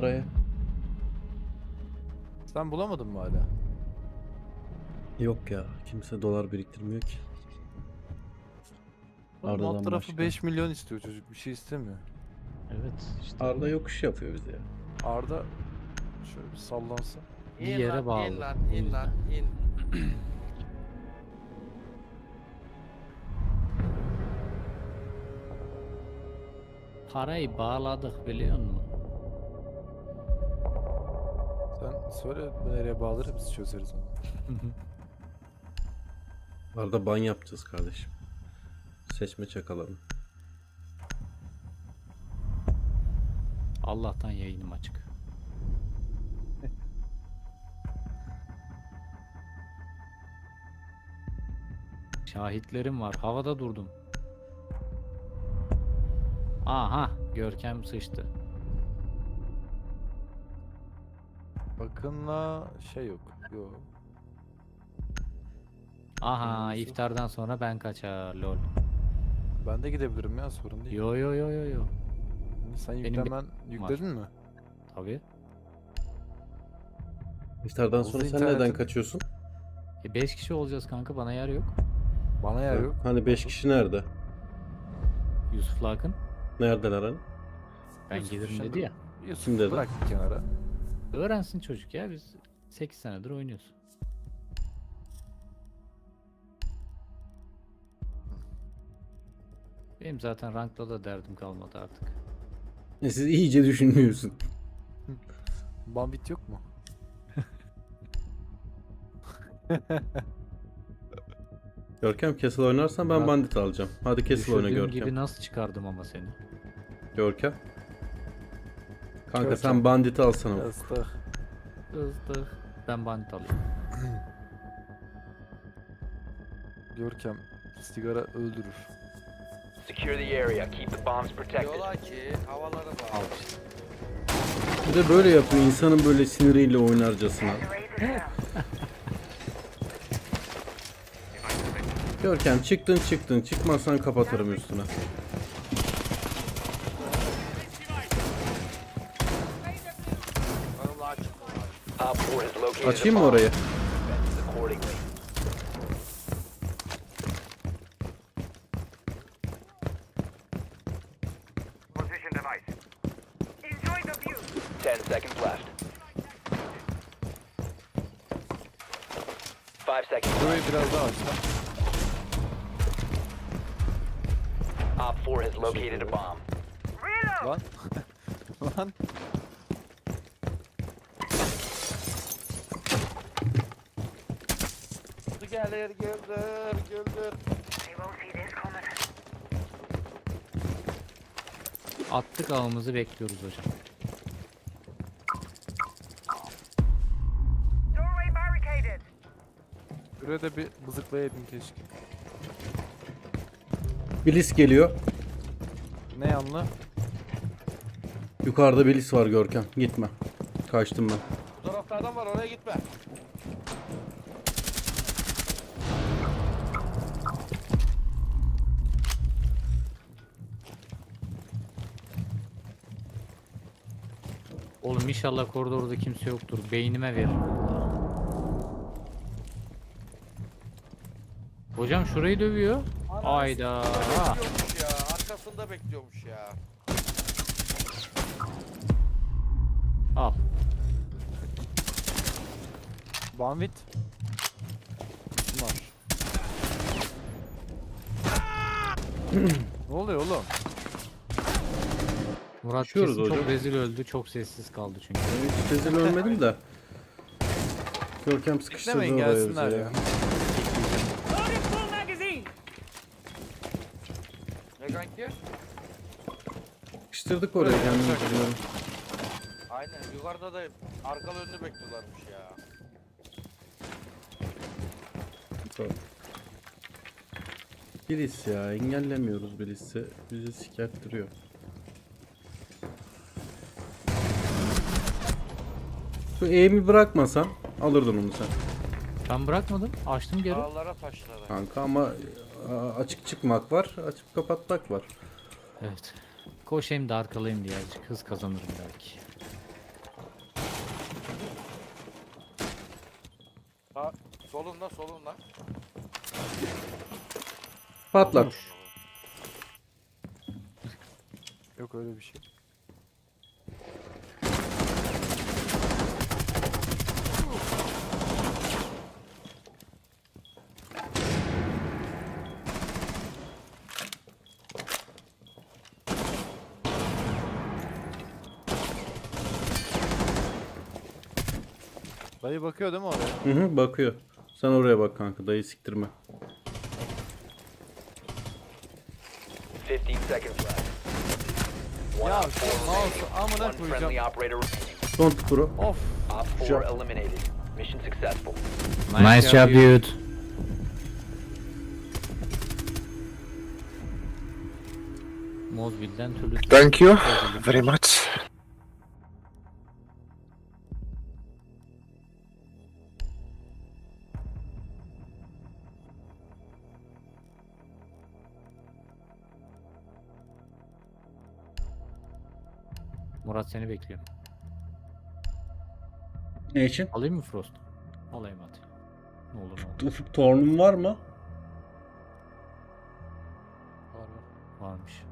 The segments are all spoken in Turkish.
paraya. Sen bulamadın mı hala? Yok ya. Kimse dolar biriktirmiyor ki. Oğlum Arda'dan alt tarafı başka. 5 milyon istiyor çocuk. Bir şey istemiyor. Evet işte Arda yokuş yapıyor bize ya. Arda şöyle bir sallansa. bir yere lan, bağlı. İn lan, in lan, in. Parayı bağladık biliyor musun? Sen söyle nereye bağları biz çözeriz onu. Arda ban yapacağız kardeşim. Seçme çakalım. Allah'tan yayınım açık. Şahitlerim var. Havada durdum. Aha, Görkem sıçtı. Bakınla şey yok. Yok. Aha, Neyse. iftardan sonra ben kaçar lol. Ben de gidebilirim ya sorun değil. Yo yo yo yo yo. Sen Benim bir yüklemen yükledin mi? Tabii. İftardan sonra sen internetin- neden kaçıyorsun? E 5 kişi olacağız kanka bana yer yok. Bana yer yok. Hani 5 kişi nerede? Yusuf'la Akın. Neredeler hani? Ben Yusuf gelirim şimdi- dedi ya. Yusuf Kim dedi? bırak bir kenara. Öğrensin çocuk ya biz 8 senedir oynuyoruz. Benim zaten rankla da derdim kalmadı artık. E siz iyice düşünmüyorsun. Bambit yok mu? Görkem Castle oynarsan ben bandit alacağım. Hadi Castle oyna Görkem. gibi nasıl çıkardım ama seni? Görkem. Kanka Görkem. sen banditi alsana. Yastık. Hızlı. Ben bandit alayım. Görkem sigara öldürür. Secure the area. Keep the bombs protected. Diyorlar ki bağlı. işte. Bir de böyle yapıyor insanın böyle siniriyle oynarcasına. Görkem çıktın çıktın çıkmazsan kapatırım üstüne. Açayım mı orayı? Defend it accordingly. Position device. Enjoy the view. 10 seconds left. 5 seconds Burayı left. biraz daha aç lan. Op 4 has located a bomb. Reload. Lan. Lan. Güldür güldür. They won't see this coming. Attık avımızı bekliyoruz hocam. Doorway barricaded. Buraya da bir bızıklayaydın keşke. Bilis geliyor. Ne yanlı? Yukarıda Bilis var Görkem. Gitme. Kaçtım ben. Bu tarafta adam var oraya gitme. Oğlum inşallah koridorda kimse yoktur. Beynime verir. Hocam şurayı dövüyor. Ayda. Bekliyormuş ya. Arkasında bekliyormuş ya. Al. Bambit. Var. ne oluyor oğlum? Murat Düşüyoruz kesin çok hocam. rezil öldü. Çok sessiz kaldı çünkü. Hiç rezil ölmedim de. Görkem sıkıştırdı Beklemeyin oraya gelsinler bizi ya. ya. Ne kanki? Sıkıştırdık oraya kendimizi. diyorum. Aynen yukarıda da arkalı önünü bekliyorlarmış ya. Bilis ya engellemiyoruz Bilis'i. Bizi sikerttiriyor. Şu eğimi bırakmasan alırdın onu sen. Ben bırakmadım. Açtım geri. Dağlara taşlara. Kanka ama e, açık çıkmak var, açıp kapatmak var. Evet. Koşayım da arkalayayım diye azıcık hız kazanırım belki. Sağ, solunda solunda. Patlar. Yok öyle bir şey. Dayı bakıyor değil mi oraya? Hı hı bakıyor. Sen oraya bak kanka dayı siktirme. 15 seconds left. One Ya op şu four mouse remaining. amına One koyacağım. friendly operator remaining. Son tukuru. Of. Op 4 Sure. eliminated. Mission successful. Nice, job dude. Mozbil'den türlü Thank you very much. Murat seni bekliyor. Ne için? Alayım mı Frost? Alayım hadi. Ne olur ne olur. Ufuk torunun var mı? Var var. Varmış.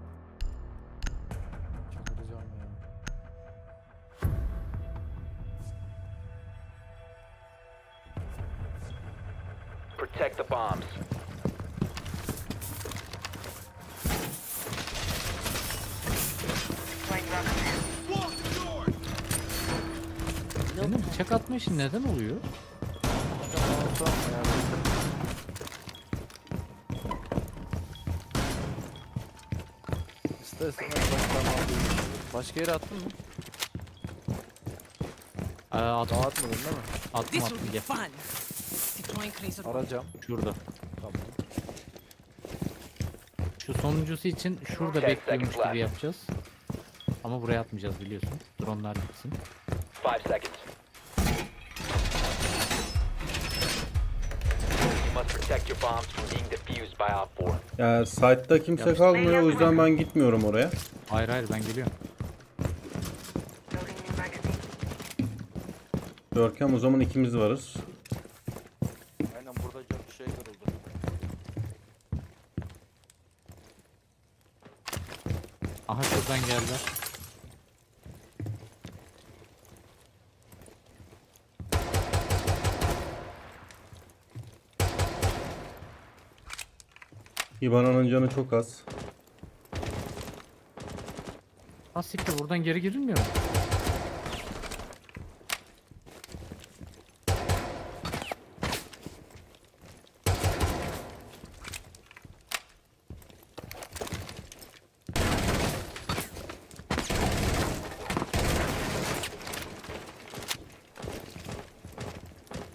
Çıldıracağım ya. Protect the bombs. Bıçak atma işin neden oluyor? Baştan aldığım Başka yere attın mı? Aa, atma, Dağıtmadın değil mi? atma This atma will be gel. fun. Deploying. Şurada. Tamam. Şu sonuncusu için şurada Ten bekliyormuş seconds gibi left. yapacağız. Ama buraya atmayacağız biliyorsun. Dronlar gitsin. 5 seconds. Protect your bombs from being defused by Op 4. Ya site'da kimse kalmıyor o yüzden ben gitmiyorum oraya. Hayır hayır ben geliyorum. Building new magazine. Görkem o zaman ikimiz varız. Aynen burada bir şey kırıldı. Aha şuradan geldiler. İbana'nın canı çok az. Ha siktir buradan geri girilmiyor mu?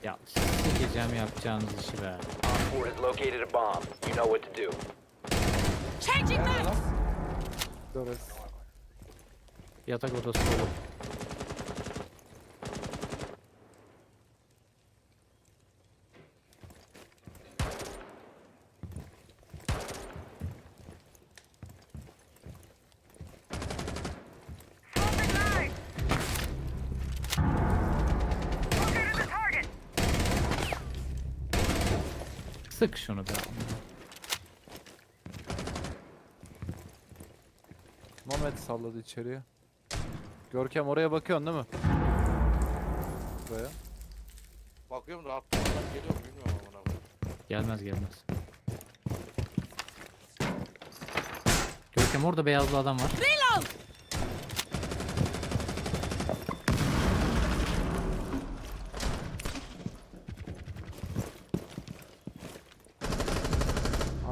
Ya sikeceğim yapacağınız işi be. Op 4 has located a bomb. You know what to do. Changing maps! Зараз. Я так вот спробую. Section of that. Mehmet salladı içeriye. Görkem oraya bakıyorsun değil mi? Buraya. Bakıyorum da attığımdan geliyor mu bilmiyorum koyayım. Gelmez gelmez. Görkem orada beyazlı adam var. Reload.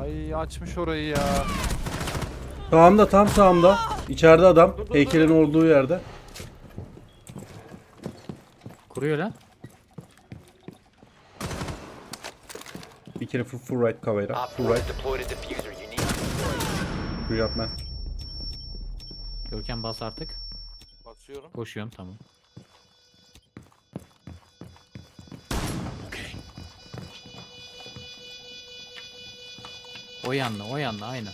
Ay açmış orayı ya. Sağımda tam sağımda. İçeride adam. Heykelin olduğu yerde. Kuruyor lan. Bir kere full, full right kavera. Op Full 4 has right. deployed a diffuser. You need Bu yapma. Görkem bas artık. Basıyorum. Koşuyorum tamam. O yanlı, o yanlı aynen.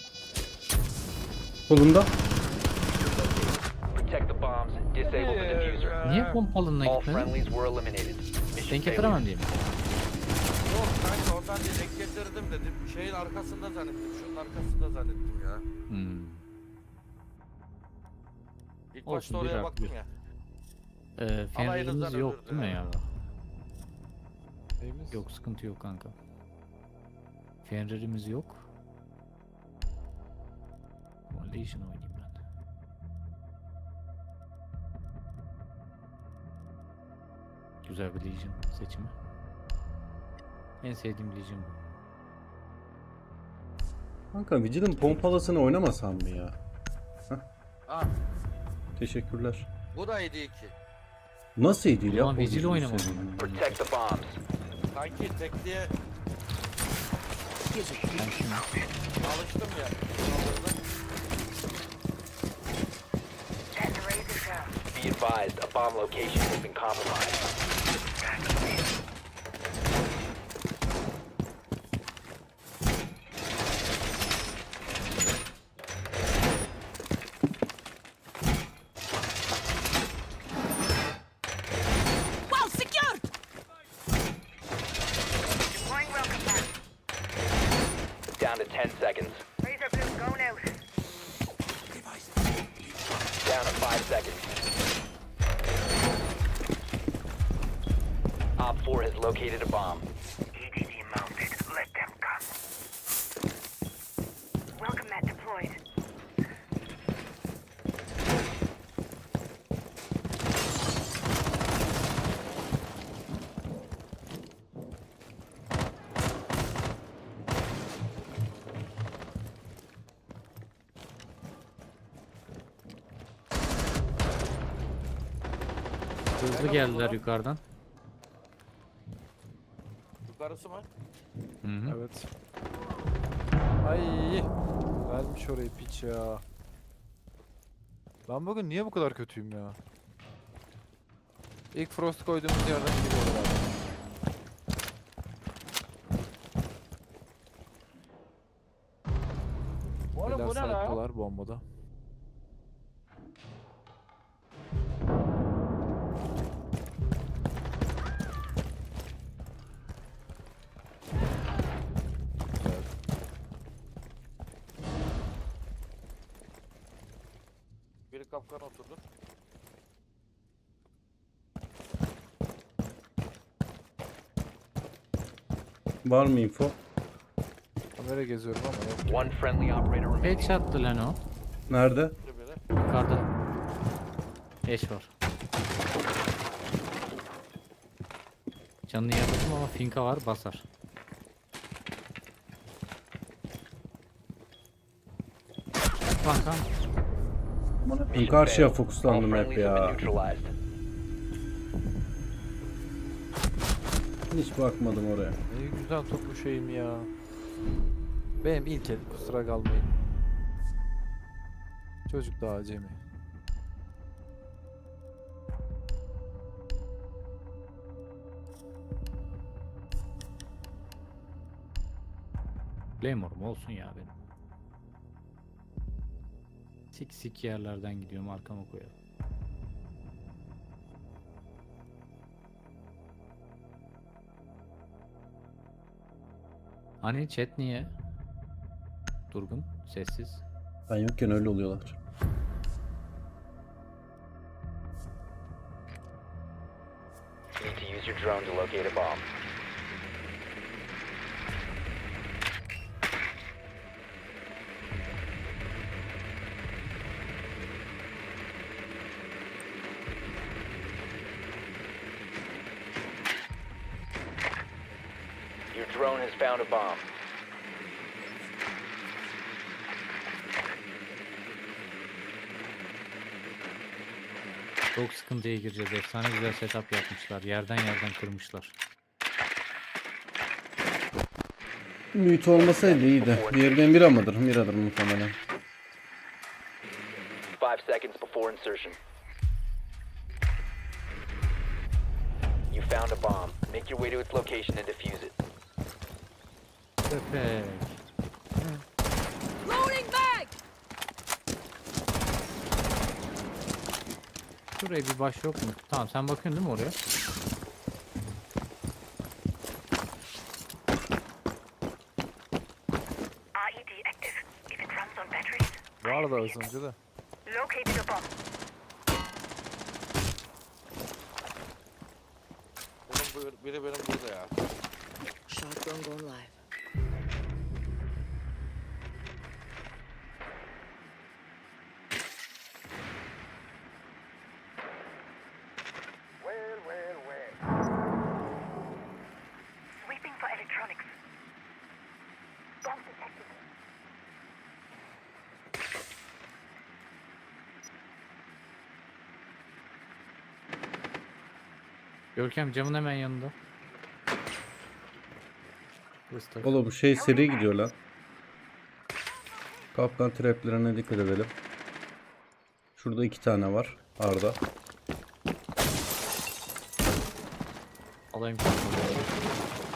Solunda. Protect the bombs. Disable the diffuser. Niye pompalınla All gitmedin? friendlies were eliminated. Mission Denk failure. getiremem diye mi? Yok kanka oradan direkt getirdim dedim. Şeyin arkasında zannettim. Şunun arkasında zannettim ya. Hmm. İlk Olsun, başta bir oraya baktım bir. ya. Ee, fenerimiz yok değil mi ya? Neyimiz? Yok sıkıntı yok kanka. Fenerimiz yok. Legion oynayayım Güzel bir Legion seçimi. En sevdiğim Legion bu. Kanka Vigil'in pompalasını oynamasam mı ya? Ah Teşekkürler. bu da iyi ki. Nasıl iyi değil ya? Ulan Vigil oynamadım. Protect the bombs. Kanki tekliğe Ben şimdi alıştım ya. Be advised, a bomb location has been compromised. Located a bomb. EDD mounted. Let them come. Welcome mat deployed. hızlı geldiler yukarıdan. Yukarısı mı? Hı hı. Evet. Ay. Vermiş orayı piç ya. Ben bugün niye bu kadar kötüyüm ya? İlk frost koyduğumuz yerden giriyorlar abi. Bu ne lan? bombada. Kapkana oturdu. Var mı info? Kamera geziyorum ama yok. One friendly operator remaining. Headshot'tı lan o. Nerede? Biri. Yukarıda. Eş var. Canını yakaladım ama finka var basar. Kankam. Ben karşıya fokuslandım hep ya. Hiç bakmadım oraya. Ne güzel toplu şeyim ya. Benim ilk el kusura kalmayın. Çocuk daha acemi. Claymore'um olsun ya benim. Sik sik yerlerden gidiyorum arkama koyarım. Hani chat niye? Durgun, sessiz. Ben yokken öyle oluyorlar. Need to use your drone to locate a bomb. Has found a bomb. Çok sıkıntıya gireceğiz. Efsane güzel setup yapmışlar. Yerden yerden kırmışlar. Mute olmasaydı iyiydi. Diğeri Mira mıdır? Mira'dır muhtemelen. Five seconds before insertion. You found a bomb. Make your way to its location and defuse it. Köpek. Loading back. Şuraya bir baş yok mu? Tamam sen bakıyorsun değil mi oraya? IED active. Var da az önce de. Biri benim burada ya. Shotgun gone live. Görkem camın hemen yanında. Oğlum bu şey seri gidiyor lan. Kaplan traplerine dikkat edelim. Şurada iki tane var. Arda. Alayım.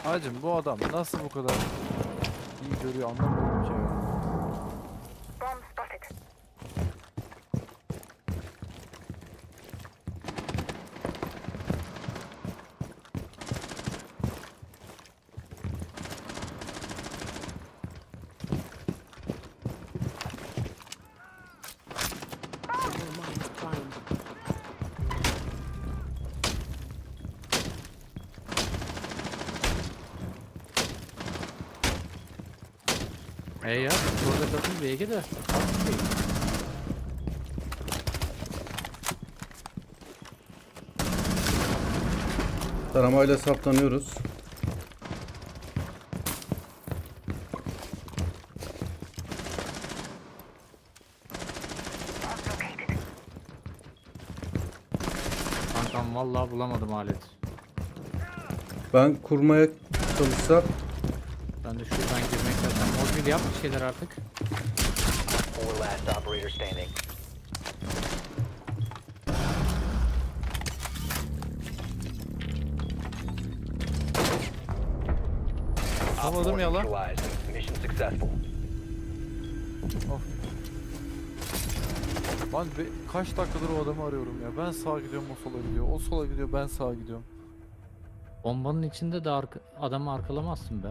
Hacım bu adam nasıl bu kadar iyi görüyor anlamıyorum ki ya. Bomb spotted. Your mind primed. E ya burada takım BG de. Taramayla saptanıyoruz. Kankam vallahi bulamadım alet. Ben kurmaya çalışsam Ben de şuradan girmek Mobil yap bir şeyler artık. Four last operator standing. Op Anladım four ya lan. neutralized. Mission successful. Lan be- kaç dakikadır o adamı arıyorum ya. Ben sağa gidiyorum o sola gidiyor. O sola gidiyor ben sağa gidiyorum. Bombanın içinde de arka, adamı arkalamazsın be.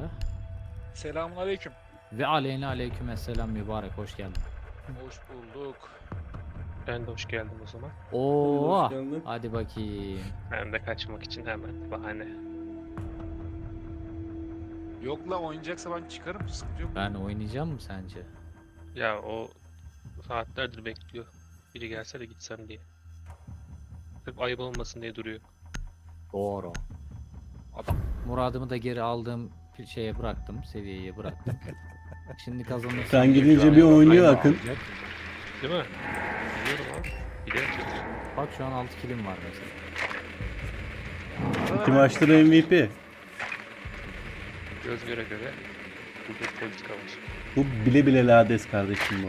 Selamun aleyküm. Ve aleyhine aleyküm selam mübarek hoş geldin. Hoş bulduk. Ben de hoş geldim o zaman. Oo. hoş geldin. Hadi bakayım. Ben de kaçmak için hemen bahane. Yok la oynayacaksa ben çıkarım sıkıntı yok. Ben oynayacağım mı sence? Ya o saatlerdir bekliyor. Biri gelse de gitsem diye. Sırf ayıp olmasın diye duruyor. Doğru. Muradımı da geri aldığım bir şeye bıraktım, seviyeye bıraktım. Şimdi kazanırsam... Sen gidince bir oynuyor Akın. olacak. Değil mi? Biliyorum abi. Çünkü. Bak şu an 6 kilim var mesela. iki maçtır MVP. Göz göre göre. Burada politika var. Bu bile bile lades kardeşim bu.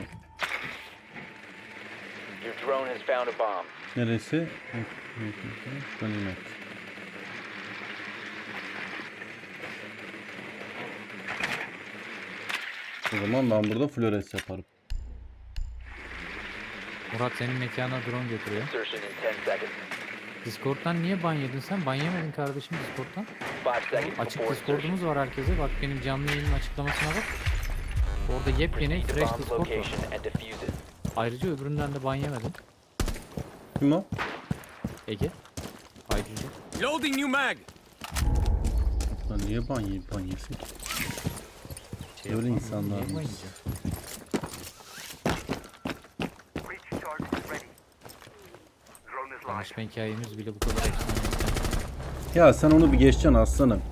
Your drone has found a bomb. Neresi? Ganimet. O zaman ben burada flores yaparım. Murat senin mekana drone götürüyor. Insertion in 10 seconds. Discord'dan niye ban yedin sen? Ban yemedin kardeşim Discord'dan. 5 seconds Açık before insertion. Discord'umuz var herkese. Bak benim canlı yayının açıklamasına bak. Orada yepyeni Proceed to fresh bomb Discord var. location and defuse it. Ayrıca öbüründen de ban yemedin. Kim o? Ege. Ayrıca. Loading new mag. Lan niye ban yiyip ban yesin? Öyle yapmam, insanlar. Tanışma hikayemiz bile bu kadar. Ya sen onu bir geçeceksin aslanım.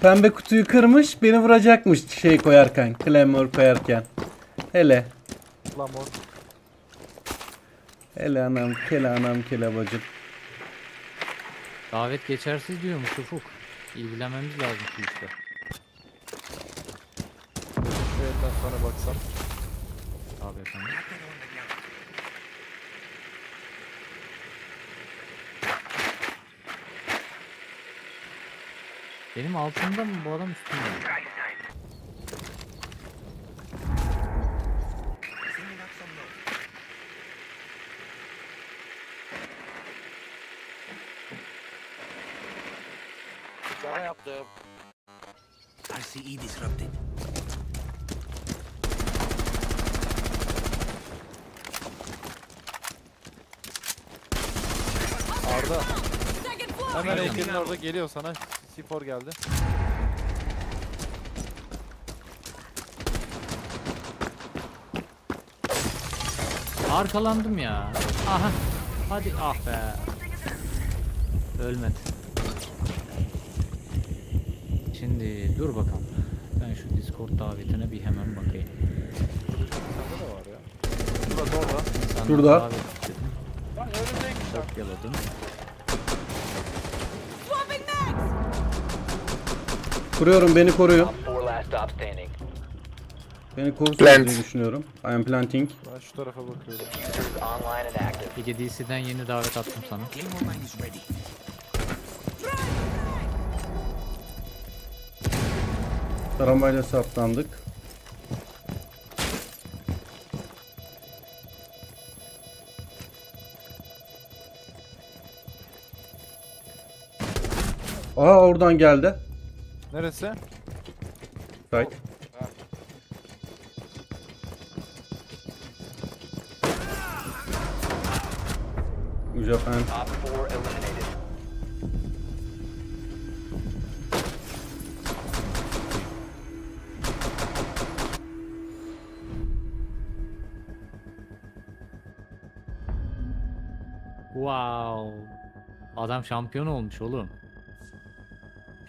Pembe kutuyu kırmış, beni vuracakmış şey koyarken, Clamor koyarken. Hele, Lan mor. hele anam, kele anam, kele bacım. Davet geçersiz diyormuş Ufuk. İlgilenmemiz lazım şu işte. Sana baksam. Abi efendim. Benim altımda mı bu adam üstümde mi? Sana yaptım. RCE disrupted. Arda. Hemen heykelin orada geliyor sana. C4 geldi. Arkalandım ya. Aha. Hadi ah be. Ölmedi. Şimdi dur bakalım. Ben şu Discord davetine bir hemen bakayım. Sende de var ya. Burada orada. Şurada. davet. Lan önümdeymiş lan. Kopyaladım. Kuruyorum beni koruyun. Op 4 last stop standing. Beni korusun Plant. diye düşünüyorum. I am planting. Ben şu tarafa bakıyorum. Peki DC'den yeni davet attım sana. Taramayla saptandık. Aa oradan geldi. Neresi? Right. Japan. Op 4 eliminated. Wow. Adam şampiyon olmuş oğlum.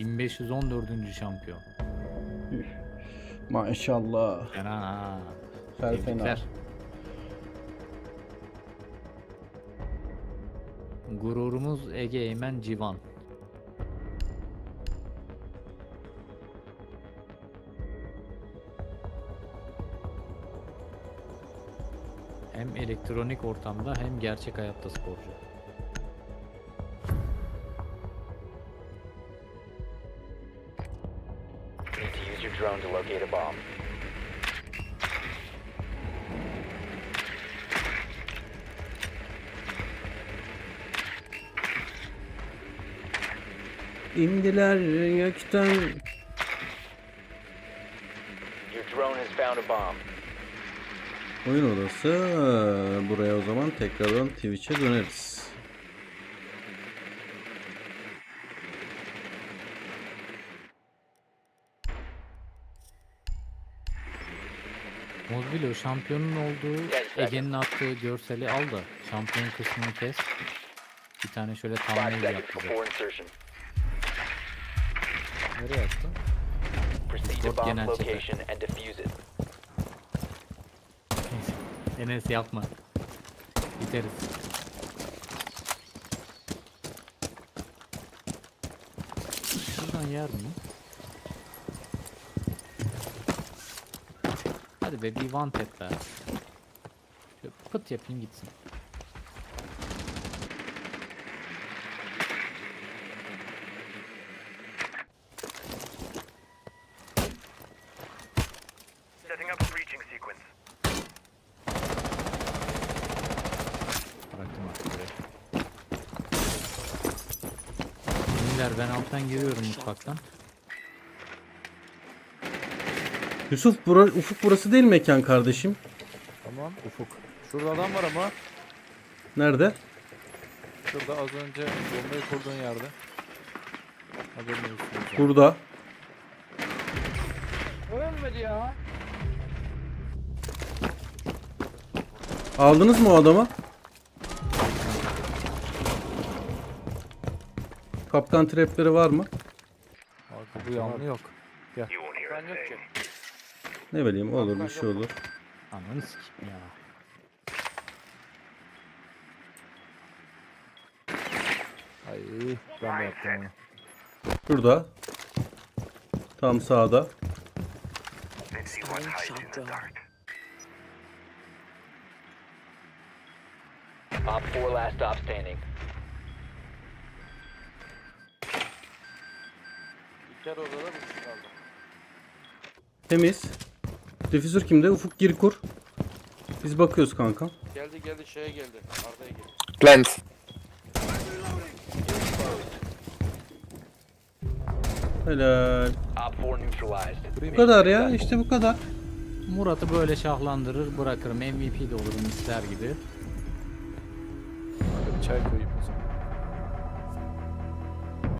1514. şampiyon. Maşallah. Fena ha. Fel fena. Gururumuz Ege Eymen Civan. Hem elektronik ortamda hem gerçek hayatta sporcu. Drone to locate a bomb. İndiler gökten. Your drone has found a bomb. Oyun odası. Buraya o zaman tekrardan Twitch'e döneriz. Mozbilo şampiyonun olduğu Ege'nin attığı görseli al da şampiyon kısmını kes. Bir tane şöyle 5 thumbnail yap bize. Nereye attın? Discord genel it. Enes yapma. Biteriz. Şuradan yer mi? Hadi be bir wanted be. Şöyle pıt yapayım gitsin. Bıraktım artık buraya. Ben alttan giriyorum mutfaktan. Yusuf bura, Ufuk burası değil mekan kardeşim. Tamam. Ufuk. Şurada adam var ama. Nerede? Şurada az önce bombayı kurduğun yerde. Haberin olsun. Burada. Ölmedi ya. Aldınız mı o adamı? Kapkan trapleri var mı? Arka bu yanlı yok. A Ben yok ki. Ne bileyim olur bir şey olur. Ananı sikeyim ya. Ay ben de yaptım onu. Burada. Tam sağda. Op 4 last stop standing. İlker odada bir şey kaldı. Temiz. Difüzör kimde? Ufuk gir kur. Biz bakıyoruz kanka. Geldi geldi şeye geldi. Arda'ya geldi. Plant. Helal. Op 4 neutralized. Bu kadar ya işte bu kadar. Murat'ı böyle şahlandırır bırakırım. MVP de olurum ister gibi. Hadi bir çay koyayım.